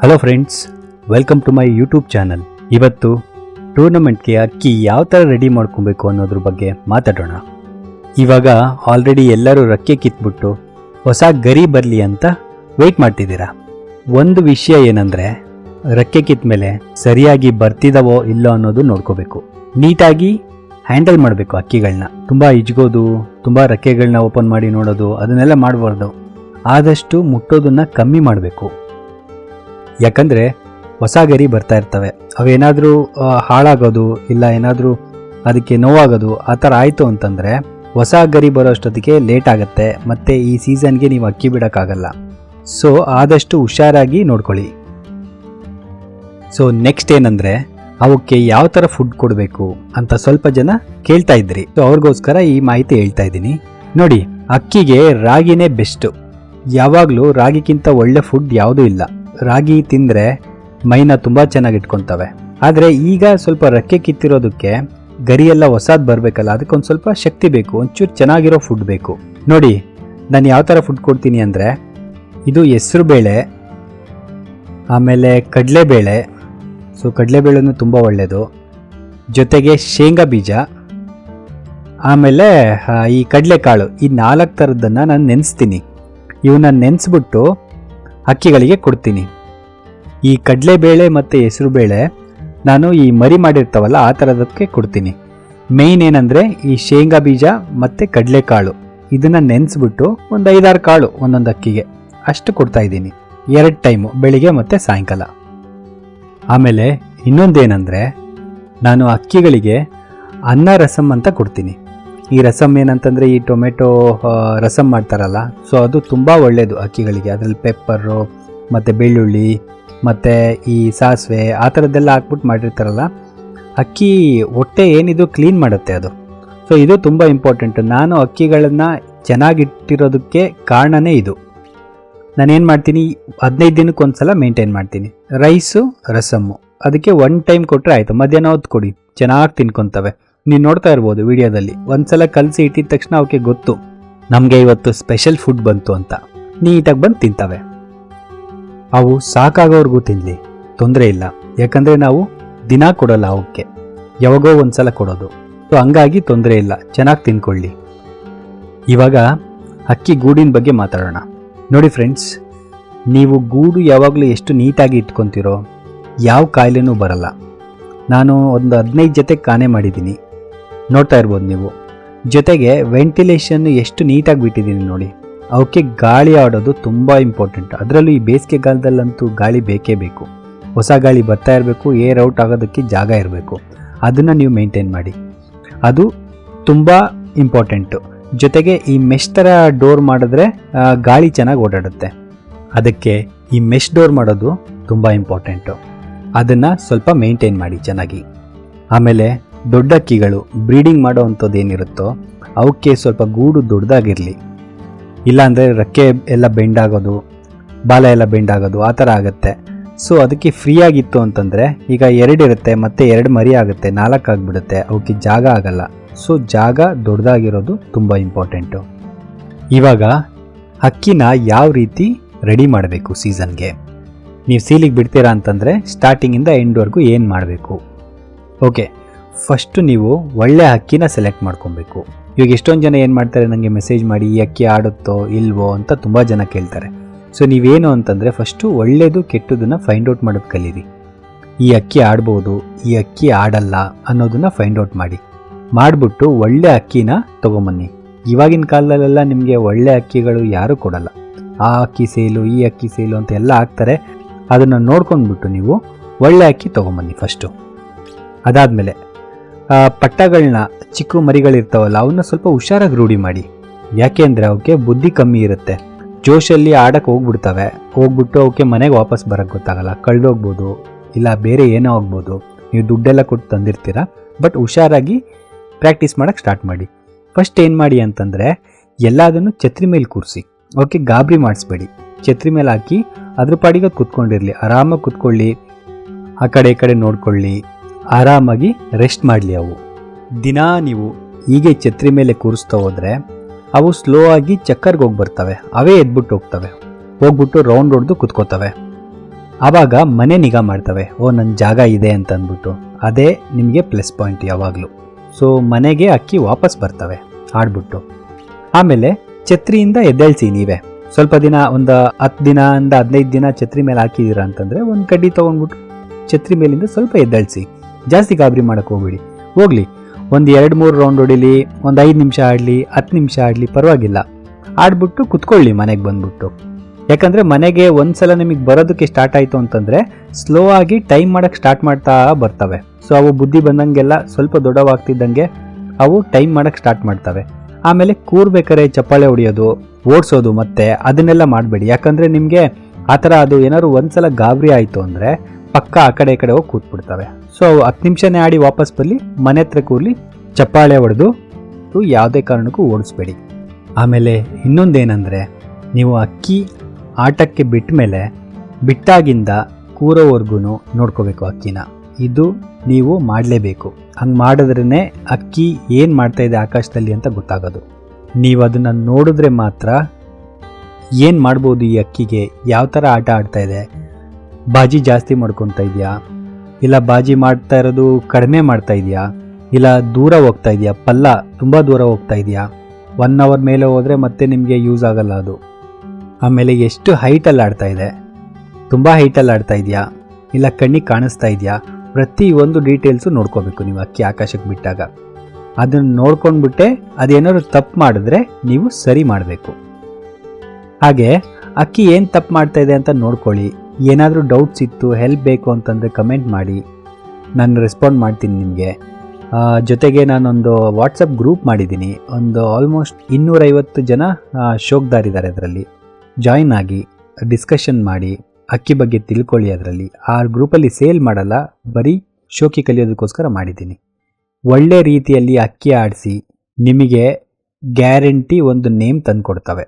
Hello friends welcome to my YouTube channel ಇವತ್ತು ಟೂರ್ನಮೆಂಟ್ಗೆ ಅಕ್ಕಿ ಯಾವ ಥರ ರೆಡಿ ಮಾಡ್ಕೊಬೇಕು ಅನ್ನೋದ್ರ ಬಗ್ಗೆ ಮಾತಾಡೋಣ. ಇವಾಗ ಆಲ್ರೆಡಿ ಎಲ್ಲರೂ ರಕ್ಕೆ ಕಿತ್ಬಿಟ್ಟು ಹೊಸ ಗರಿ ಬರಲಿ ಅಂತ ವೆಯ್ಟ್ ಮಾಡ್ತಿದ್ದೀರಾ. ಒಂದು ವಿಷಯ ಏನಂದರೆ, ರಕ್ಕೆ ಕಿತ್ತ ಮೇಲೆ ಸರಿಯಾಗಿ ಬರ್ತಿದ್ದಾವೋ ಇಲ್ಲೋ ಅನ್ನೋದು ನೋಡ್ಕೋಬೇಕು. ನೀಟಾಗಿ ಹ್ಯಾಂಡಲ್ ಮಾಡಬೇಕು ಅಕ್ಕಿಗಳನ್ನ ತುಂಬ ಇಜ್ಗೋದು ತುಂಬ ರೆಕ್ಕೆಗಳನ್ನ ಓಪನ್ ಮಾಡಿ ನೋಡೋದು, ಅದನ್ನೆಲ್ಲ ಮಾಡಬಾರ್ದು. ಆದಷ್ಟು ಮುಟ್ಟೋದನ್ನು ಕಮ್ಮಿ ಮಾಡಬೇಕು. ಯಾಕಂದರೆ ಹೊಸ ಗರಿ ಬರ್ತಾ ಇರ್ತವೆ. ಅವೇನಾದರೂ ಹಾಳಾಗೋದು ಇಲ್ಲ ಏನಾದರೂ ಅದಕ್ಕೆ ನೋವಾಗೋದು, ಆ ಥರ ಆಯಿತು ಅಂತಂದರೆ ಹೊಸ ಗರಿ ಬರೋ ಅಷ್ಟೊತ್ತಿಗೆ ಲೇಟ್ ಆಗುತ್ತೆ. ಮತ್ತು ಈ ಸೀಸನ್ಗೆ ನೀವು ಅಕ್ಕಿ ಬಿಡೋಕ್ಕಾಗಲ್ಲ. ಸೊ ಆದಷ್ಟು ಹುಷಾರಾಗಿ ನೋಡ್ಕೊಳ್ಳಿ. ಸೊ ನೆಕ್ಸ್ಟ್ ಏನಂದರೆ ಅವಕ್ಕೆ ಯಾವ ಥರ ಫುಡ್ ಕೊಡಬೇಕು ಅಂತ ಸ್ವಲ್ಪ ಜನ ಕೇಳ್ತಾ ಇದ್ರಿ. ಸೊ ಅವ್ರಿಗೋಸ್ಕರ ಈ ಮಾಹಿತಿ ಹೇಳ್ತಾ ಇದ್ದೀನಿ. ನೋಡಿ, ಅಕ್ಕಿಗೆ ರಾಗಿನೇ ಬೆಸ್ಟು ಯಾವಾಗಲೂ ರಾಗಿಗಿಂತ ಒಳ್ಳೆ ಫುಡ್ ಯಾವುದೂ ಇಲ್ಲ. ರಾಗಿ ತಿಂದರೆ ಮೈನ ತುಂಬ ಚೆನ್ನಾಗಿ ಇಟ್ಕೊತವೆ. ಆದರೆ ಈಗ ಸ್ವಲ್ಪ ರೆಕ್ಕೆ ಕಿತ್ತಿರೋದಕ್ಕೆ ಗರಿಯೆಲ್ಲ ಹೊಸದು ಬರಬೇಕಲ್ಲ ಬರಬೇಕಲ್ಲ ಅದಕ್ಕೊಂದು ಸ್ವಲ್ಪ ಶಕ್ತಿ ಬೇಕು, ಒಂಚೂರು ಚೆನ್ನಾಗಿರೋ ಫುಡ್ ಬೇಕು. ನೋಡಿ, ನಾನು ಯಾವ ಥರ ಫುಡ್ ಕೊಡ್ತೀನಿ ಅಂದರೆ, ಇದು ಹೆಸರು ಬೇಳೆ, ಆಮೇಲೆ ಕಡಲೆಬೇಳೆ. ಸೊ ಕಡಲೆಬೇಳೆನೂ ತುಂಬ ಒಳ್ಳೆಯದು ಜೊತೆಗೆ ಶೇಂಗಾ ಬೀಜ. ಆಮೇಲೆ ಈ ಕಡಲೆಕಾಳು, ಈ ನಾಲ್ಕು ಥರದ್ದನ್ನು ನಾನು ನೆನೆಸ್ತೀನಿ. ಇವನ್ನ ನೆನೆಸ್ಬಿಟ್ಟು ಅಕ್ಕಿಗಳಿಗೆ ಕೊಡ್ತೀನಿ. ಈ ಕಡಲೆಬೇಳೆ ಮತ್ತು ಹೆಸರುಬೇಳೆ ನಾನು ಈ ಮರಿ ಮಾಡಿರ್ತಾವಲ್ಲ ಆ ಥರದಕ್ಕೆ ಕೊಡ್ತೀನಿ. ಮೇಯ್ನ್ ಏನಂದರೆ ಈ ಶೇಂಗಾ ಬೀಜ ಮತ್ತು ಕಡಲೆಕಾಳು. ಇದನ್ನು ನೆನೆಸ್ಬಿಟ್ಟು ಒಂದು ಐದಾರು ಕಾಳು ಒಂದೊಂದು ಅಕ್ಕಿಗೆ ಅಷ್ಟು ಕೊಡ್ತಾ ಇದ್ದೀನಿ. ಎರಡು ಟೈಮು ಬೆಳಿಗ್ಗೆ ಮತ್ತು ಸಾಯಂಕಾಲ. ಆಮೇಲೆ ಇನ್ನೊಂದೇನೆಂದರೆ ನಾನು ಅಕ್ಕಿಗಳಿಗೆ ಅನ್ನ ರಸಮ್ ಅಂತ ಕೊಡ್ತೀನಿ. ಈ ರಸಮ್ ಏನಂತಂದರೆ ಈ ಟೊಮೆಟೊ ರಸಮ್ ಮಾಡ್ತಾರಲ್ಲ ಸೊ ಅದು ತುಂಬ ಒಳ್ಳೆಯದು ಅಕ್ಕಿಗಳಿಗೆ. ಅದರಲ್ಲಿ ಪೆಪ್ಪರು, ಮತ್ತು ಬೆಳ್ಳುಳ್ಳಿ, ಮತ್ತು ಈ ಸಾಸಿವೆ, ಆ ಥರದ್ದೆಲ್ಲ ಹಾಕ್ಬಿಟ್ಟು ಮಾಡಿರ್ತಾರಲ್ಲ, ಅಕ್ಕಿ ಹೊಟ್ಟೆ ಏನಿದು ಕ್ಲೀನ್ ಮಾಡುತ್ತೆ ಅದು. ಸೊ ಇದು ತುಂಬ ಇಂಪಾರ್ಟೆಂಟ್ ನಾನು ಅಕ್ಕಿಗಳನ್ನು ಚೆನ್ನಾಗಿಟ್ಟಿರೋದಕ್ಕೆ ಕಾರಣನೇ ಇದು. ನಾನೇನು ಮಾಡ್ತೀನಿ? ಹದಿನೈದು ದಿನಕ್ಕೆ ಒಂದು ಸಲ ಮೇಂಟೈನ್ ಮಾಡ್ತೀನಿ. ರೈಸು ರಸಮ್ಮು. ಅದಕ್ಕೆ ಒನ್ ಟೈಮ್ ಕೊಟ್ಟರೆ ಆಯಿತು. ಮಧ್ಯಾಹ್ನ ಹೊತ್ತು ಕೊಡಿ. ಚೆನ್ನಾಗಿ ತಿನ್ಕೊತವೆ. ನೀವು ನೋಡ್ತಾ ಇರ್ಬೋದು ವಿಡಿಯೋದಲ್ಲಿ. ಒಂದ್ಸಲ ಕಲಸಿ ಇಟ್ಟಿದ ತಕ್ಷಣ ಅವಕ್ಕೆ ಗೊತ್ತು. ನಮಗೆ ಇವತ್ತು ಸ್ಪೆಷಲ್ ಫುಡ್ ಬಂತು ಅಂತ. ನೀಟಾಗಿ ಬಂದು ತಿಂತವೆ. ಅವು ಸಾಕಾಗೋವರೆಗೂ ತಿನ್ನಲಿ ತೊಂದರೆ ಇಲ್ಲ. ಯಾಕಂದರೆ ನಾವು ದಿನ ಕೊಡಲ್ಲ ಅವಕ್ಕೆ ಯಾವಾಗೋ ಒಂದ್ಸಲ ಕೊಡೋದು. ಸೊ ಹಂಗಾಗಿ ತೊಂದರೆ ಇಲ್ಲ. ಚೆನ್ನಾಗಿ ತಿನ್ಕೊಳ್ಳಿ. ಇವಾಗ ಅಕ್ಕಿ ಗೂಡಿನ ಬಗ್ಗೆ ಮಾತಾಡೋಣ. ನೋಡಿ ಫ್ರೆಂಡ್ಸ್, ನೀವು ಗೂಡು ಯಾವಾಗಲೂ ಎಷ್ಟು ನೀಟಾಗಿ ಇಟ್ಕೊತಿರೋ, ಯಾವ ಕಾಯಿಲೆನೂ ಬರಲ್ಲ. ನಾನು ಒಂದು ಹದಿನೈದು ಜೊತೆ ಕಾನೆ ಮಾಡಿದ್ದೀನಿ. ನೋಡ್ತಾ ಇರ್ಬೋದು ನೀವು. ಜೊತೆಗೆ ವೆಂಟಿಲೇಷನ್ ಎಷ್ಟು ನೀಟಾಗಿ ಬಿಟ್ಟಿದ್ದೀನಿ ನೋಡಿ. ಅವಕ್ಕೆ ಗಾಳಿ ಆಡೋದು ತುಂಬ ಇಂಪಾರ್ಟೆಂಟ್ ಅದರಲ್ಲೂ ಈ ಬೇಸಿಗೆ ಕಾಲದಲ್ಲಂತೂ ಗಾಳಿ ಬೇಕೇ ಬೇಕು. ಹೊಸ ಗಾಳಿ ಬರ್ತಾ ಇರಬೇಕು ಏರ್ ಔಟ್ ಆಗೋದಕ್ಕೆ ಜಾಗ ಇರಬೇಕು. ಅದನ್ನು ನೀವು ಮೇಂಟೈನ್ ಮಾಡಿ. ಅದು ತುಂಬ ಇಂಪಾರ್ಟೆಂಟು ಜೊತೆಗೆ ಈ ಮೆಶ್ ಥರ ಡೋರ್ ಮಾಡಿದ್ರೆ ಗಾಳಿ ಚೆನ್ನಾಗಿ ಓಡಾಡುತ್ತೆ. ಅದಕ್ಕೆ ಈ ಮೆಶ್ ಡೋರ್ ಮಾಡೋದು ತುಂಬ ಇಂಪಾರ್ಟೆಂಟು ಅದನ್ನು ಸ್ವಲ್ಪ ಮೇಂಟೈನ್ ಮಾಡಿ ಚೆನ್ನಾಗಿ. ಆಮೇಲೆ ದೊಡ್ಡ ಅಕ್ಕಿಗಳು ಬ್ರೀಡಿಂಗ್ ಮಾಡೋ ಅಂಥದ್ದು ಏನಿರುತ್ತೋ ಅವಕ್ಕೆ ಸ್ವಲ್ಪ ಗೂಡು ದೊಡ್ಡದಾಗಿರಲಿ. ಇಲ್ಲಾಂದರೆ ರೆಕ್ಕೆ ಎಲ್ಲ ಬೆಂಡಾಗೋದು, ಬಾಲ ಎಲ್ಲ ಬೆಂಡಾಗೋದು ಆ ಥರ ಆಗುತ್ತೆ. ಸೊ ಅದಕ್ಕೆ ಫ್ರೀ ಆಗಿತ್ತು ಅಂತಂದರೆ ಈಗ ಎರಡಿರುತ್ತೆ ಮತ್ತೆ ಎರಡು ಮರಿ ಆಗುತ್ತೆ, ನಾಲ್ಕು ಆಗಿಬಿಡುತ್ತೆ, ಅವಕ್ಕೆ ಜಾಗ ಆಗಲ್ಲ. ಸೊ ಜಾಗ ದೊಡ್ಡದಾಗಿರೋದು ತುಂಬ ಇಂಪಾರ್ಟೆಂಟು. ಇವಾಗ ಅಕ್ಕಿನ ಯಾವ ರೀತಿ ರೆಡಿ ಮಾಡಬೇಕು ಸೀಸನ್ಗೆ? ನೀವು ಸೀಲಿಗೆ ಬಿಡ್ತೀರಾ ಅಂತಂದರೆ ಸ್ಟಾರ್ಟಿಂಗಿಂದ ಎಂಡ್ವರೆಗೂ ಏನು ಮಾಡಬೇಕು? ಓಕೆ ಫಸ್ಟು ನೀವು ಒಳ್ಳೆ ಅಕ್ಕಿನ ಸೆಲೆಕ್ಟ್ ಮಾಡ್ಕೊಬೇಕು. ಇವಾಗ ಎಷ್ಟೊಂದು ಜನ ಏನು ಮಾಡ್ತಾರೆ? ನನಗೆ ಮೆಸೇಜ್ ಮಾಡಿ, ಈ ಅಕ್ಕಿ ಆಡುತ್ತೋ, ಇಲ್ವೋ? ಅಂತ ತುಂಬ ಜನ ಕೇಳ್ತಾರೆ. ಸೊ ನೀವೇನು ಅಂತಂದರೆ ಫಸ್ಟು ಒಳ್ಳೆಯದು ಕೆಟ್ಟದನ್ನು ಫೈಂಡ್ ಔಟ್ ಮಾಡೋದು ಕಲೀರಿ. ಈ ಅಕ್ಕಿ ಆಡ್ಬೋದು, ಈ ಅಕ್ಕಿ ಆಡಲ್ಲ ಅನ್ನೋದನ್ನು ಫೈಂಡ್ ಔಟ್ ಮಾಡಿ. ಮಾಡಿಬಿಟ್ಟು ಒಳ್ಳೆ ಅಕ್ಕಿನ ತೊಗೊಂಬನ್ನಿ. ಇವಾಗಿನ ಕಾಲದಲ್ಲೆಲ್ಲ ನಿಮಗೆ ಒಳ್ಳೆ ಅಕ್ಕಿಗಳು ಯಾರೂ ಕೊಡಲ್ಲ. ಆ ಅಕ್ಕಿ ಸೇಲು, ಈ ಅಕ್ಕಿ ಸೇಲು ಅಂತ ಎಲ್ಲ ಹಾಕ್ತಾರೆ. ಅದನ್ನು ನೋಡ್ಕೊಂಡ್ಬಿಟ್ಟು ನೀವು ಒಳ್ಳೆ ಅಕ್ಕಿ ತೊಗೊಂಬನ್ನಿ ಫಸ್ಟು ಅದಾದಮೇಲೆ ಪಟ್ಟಗಳನ್ನ ಚಿಕ್ಕ ಮರಿಗಳಿರ್ತಾವಲ್ಲ, ಅವನ್ನ ಸ್ವಲ್ಪ ಹುಷಾರಾಗಿ ರೂಢಿ ಮಾಡಿ. ಯಾಕೆ ಅಂದರೆ ಅವಕ್ಕೆ ಬುದ್ಧಿ ಕಮ್ಮಿ ಇರುತ್ತೆ. ಜೋಶಲ್ಲಿ ಆಡಕ್ಕೆ ಹೋಗ್ಬಿಡ್ತವೆ. ಹೋಗ್ಬಿಟ್ಟು ಅವಕ್ಕೆ ಮನೆಗೆ ವಾಪಸ್ ಬರೋಕ್ಕೆ ಗೊತ್ತಾಗಲ್ಲ. ಕಳ್ದೋಗ್ಬೋದು, ಇಲ್ಲ ಬೇರೆ ಏನೋ ಆಗ್ಬೋದು. ನೀವು ದುಡ್ಡೆಲ್ಲ ಕೊಟ್ಟು ತಂದಿರ್ತೀರ. ಬಟ್ ಹುಷಾರಾಗಿ ಪ್ರಾಕ್ಟೀಸ್ ಮಾಡೋಕ್ಕೆ ಸ್ಟಾರ್ಟ್ ಮಾಡಿ. ಫಸ್ಟ್ ಏನು ಮಾಡಿ ಅಂತಂದರೆ, ಎಲ್ಲದನ್ನು ಛತ್ರಿ ಮೇಲೆ ಕೂರಿಸಿ. ಅವಕ್ಕೆ ಗಾಬರಿ ಮಾಡಿಸ್ಬೇಡಿ. ಛತ್ರಿ ಮೇಲೆ ಹಾಕಿ ಅದ್ರ ಪಾಡಿಗೆ ಕುತ್ಕೊಂಡಿರಲಿ. ಆರಾಮಾಗಿ ಕೂತ್ಕೊಳ್ಳಿ. ಆ ಕಡೆ ಈ ಕಡೆ ನೋಡ್ಕೊಳ್ಳಿ. ಆರಾಮಾಗಿ ರೆಸ್ಟ್ ಮಾಡಲಿ ಅವು. ದಿನ ನೀವು ಹೀಗೆ ಛತ್ರಿ ಮೇಲೆ ಕೂರಿಸ್ತಾ ಹೋದರೆ, ಅವು ಸ್ಲೋ ಆಗಿ ಚಕ್ಕರ್ಗೆ ಹೋಗಿ ಬರ್ತವೆ. ಅವೇ ಎದ್ಬಿಟ್ಟು ಹೋಗ್ತವೆ. ಹೋಗ್ಬಿಟ್ಟು ರೌಂಡ್ ಹೊಡೆದು ಕುತ್ಕೋತವೆ. ಆವಾಗ ಮನೆ ನಿಗಾ ಮಾಡ್ತವೆ. ಓ ನನ್ನ ಜಾಗ ಇದೆ ಅಂತ ಅಂದ್ಬಿಟ್ಟು. ಅದೇ ನಿಮಗೆ ಪ್ಲಸ್ ಪಾಯಿಂಟ್ ಯಾವಾಗಲೂ. ಸೊ ಮನೆಗೆ ಅಕ್ಕಿ ವಾಪಸ್ ಬರ್ತವೆ. ಆಡ್ಬಿಟ್ಟು. ಆಮೇಲೆ ಛತ್ರಿಯಿಂದ ಎದ್ದೇಳ್ಸಿ ನೀವೇ. ಸ್ವಲ್ಪ ದಿನ, ಒಂದು ಹತ್ತು ದಿನದಿಂದ ಹದಿನೈದು ದಿನ ಛತ್ರಿ ಮೇಲೆ ಹಾಕಿದ್ದೀರಾ ಅಂತಂದರೆ ಒಂದು ಕಡ್ಡಿ ತೊಗೊಂಡ್ಬಿಟ್ಟು ಛತ್ರಿ ಮೇಲಿಂದ ಸ್ವಲ್ಪ ಎದ್ದೇಳ್ಸಿ. ಜಾಸ್ತಿ ಗಾಬರಿ ಮಾಡಕ್ಕೆ ಹೋಗ್ಬೇಡಿ. ಹೋಗ್ಲಿ. ಒಂದು ಎರಡು ಮೂರು ರೌಂಡ್ ಹೊಡಿಲಿ, ಒಂದು ಐದು ನಿಮಿಷ ಆಡಲಿ, ಹತ್ತು ನಿಮಿಷ ಆಡಲಿ ಪರವಾಗಿಲ್ಲ. ಆಡ್ಬಿಟ್ಟು ಕುತ್ಕೊಳ್ಳಿ ಮನೆಗೆ ಬಂದ್ಬಿಟ್ಟು. ಯಾಕಂದರೆ ಮನೆಗೆ ಒಂದ್ಸಲ ನಿಮಗೆ ಬರೋದಕ್ಕೆ ಸ್ಟಾರ್ಟ್ ಆಯಿತು ಅಂತಂದರೆ ಸ್ಲೋ ಆಗಿ ಟೈಮ್ ಮಾಡೋಕ್ಕೆ ಸ್ಟಾರ್ಟ್ ಮಾಡ್ತಾ ಬರ್ತವೆ. ಸೊ ಅವು ಬುದ್ಧಿ ಬಂದಂಗೆಲ್ಲ ಸ್ವಲ್ಪ ದೊಡ್ಡವಾಗ್ತಿದ್ದಂಗೆ ಅವು ಟೈಮ್ ಮಾಡೋಕ್ಕೆ ಸ್ಟಾರ್ಟ್ ಮಾಡ್ತವೆ. ಆಮೇಲೆ ಕೂರ್ಬೇಕಾರೆ ಚಪ್ಪಾಳೆ ಹೊಡಿಯೋದು, ಓಡಿಸೋದು ಮತ್ತೆ ಅದನ್ನೆಲ್ಲ ಮಾಡಬೇಡಿ. ಯಾಕಂದರೆ ನಿಮಗೆ ಆ ಥರ ಅದು ಏನಾದ್ರು ಒಂದ್ಸಲ ಗಾಬರಿ ಆಯಿತು ಅಂದರೆ ಪಕ್ಕ ಆ ಕಡೆ ಈ ಕಡೆ ಹೋಗಿ ಕೂತ್ಬಿಡ್ತವೆ. ಸೊ ಅವು ಹತ್ತು ನಿಮಿಷನೇ ಆಡಿ ವಾಪಸ್ ಬರಲಿ ಮನೆ ಹತ್ರ ಕೂರ್ಲಿ, ಚಪ್ಪಾಳೆ ಹೊಡೆದು ಯಾವುದೇ ಕಾರಣಕ್ಕೂ ಓಡಿಸ್ಬೇಡಿ. ಆಮೇಲೆ ಇನ್ನೊಂದೇನೆಂದರೆ, ನೀವು ಅಕ್ಕಿ ಆಟಕ್ಕೆ ಬಿಟ್ಟ ಮೇಲೆ ಬಿಟ್ಟಾಗಿಂದ ಕೂರೋವರೆಗೂ ನೋಡ್ಕೋಬೇಕು ಅಕ್ಕಿನ. ಇದು ನೀವು ಮಾಡಲೇಬೇಕು. ಹಂಗೆ ಮಾಡಿದ್ರೇ ಅಕ್ಕಿ ಏನು ಮಾಡ್ತಾ ಇದೆ ಆಕಾಶದಲ್ಲಿ ಅಂತ ಗೊತ್ತಾಗೋದು. ನೀವು ಅದನ್ನು ನೋಡಿದ್ರೆ ಮಾತ್ರ ಏನು ಮಾಡ್ಬೋದು ಈ ಅಕ್ಕಿಗೆ, ಯಾವ ಥರ ಆಟ ಆಡ್ತಾಯಿದೆ ಬಾಜಿ ಜಾಸ್ತಿ ಮಾಡ್ಕೊತಾ ಇದೆಯಾ? ಇಲ್ಲ ಬಾಜಿ ಮಾಡ್ತಾ ಇರೋದು ಕಡಿಮೆ ಮಾಡ್ತಾ ಇದೆಯಾ? ಇಲ್ಲ ದೂರ ಹೋಗ್ತಾ ಇದೆಯಾ? ಪಲ್ಲ ತುಂಬ ದೂರ ಹೋಗ್ತಾ ಇದೆಯಾ? ಒನ್ ಅವರ್ ಮೇಲೆ ಹೋದರೆ ಮತ್ತೆ ನಿಮಗೆ ಯೂಸ್ ಆಗಲ್ಲ ಅದು. ಆಮೇಲೆ ಎಷ್ಟು ಹೈಟಲ್ಲಿ ಆಡ್ತಾ ಇದೆ? ತುಂಬ ಹೈಟಲ್ಲಿ ಆಡ್ತಾ ಇದೆಯಾ? ಇಲ್ಲ ಕಣ್ಣಿಗೆ ಕಾಣಿಸ್ತಾ ಇದೆಯಾ? ಪ್ರತಿ ಒಂದು ಡೀಟೇಲ್ಸು ನೋಡ್ಕೋಬೇಕು ನೀವು ಅಕ್ಕಿ ಆಕಾಶಕ್ಕೆ ಬಿಟ್ಟಾಗ. ಅದನ್ನು ನೋಡ್ಕೊಂಡ್ಬಿಟ್ಟೆ ಅದೇನಾದ್ರು ತಪ್ಪು ಮಾಡಿದ್ರೆ ನೀವು ಸರಿ ಮಾಡಬೇಕು. ಹಾಗೆ ಅಕ್ಕಿ ಏನು ತಪ್ಪು ಮಾಡ್ತಾ ಇದೆ ಅಂತ ನೋಡ್ಕೊಳ್ಳಿ. ಏನಾದರೂ ಡೌಟ್ಸ್ ಇತ್ತು ಹೆಲ್ಪ್ ಬೇಕು ಅಂತಂದರೆ ಕಮೆಂಟ್ ಮಾಡಿ. ನಾನು ರೆಸ್ಪಾಂಡ್ ಮಾಡ್ತೀನಿ ನಿಮಗೆ. ಜೊತೆಗೆ ನಾನೊಂದು ವಾಟ್ಸಪ್ ಗ್ರೂಪ್ ಮಾಡಿದ್ದೀನಿ. ಒಂದು ಆಲ್ಮೋಸ್ಟ್ ಇನ್ನೂರೈವತ್ತು ಜನ ಶೋಕ್ದಾರಿದ್ದಾರೆ ಅದರಲ್ಲಿ. ಜಾಯಿನ್ ಆಗಿ ಡಿಸ್ಕಷನ್ ಮಾಡಿ, ಅಕ್ಕಿ ಬಗ್ಗೆ ತಿಳ್ಕೊಳ್ಳಿ ಅದರಲ್ಲಿ. ಆ ಗ್ರೂಪಲ್ಲಿ ಸೇಲ್ ಮಾಡಲ್ಲ, ಬರೀ ಶೋಕಿ ಕಲಿಯೋದಕ್ಕೋಸ್ಕರ ಮಾಡಿದ್ದೀನಿ. ಒಳ್ಳೆ ರೀತಿಯಲ್ಲಿ ಅಕ್ಕಿ ಆಡಿಸಿ, ನಿಮಗೆ ಗ್ಯಾರಂಟಿ ಒಂದು ನೇಮ್ ತಂದುಕೊಡ್ತವೆ.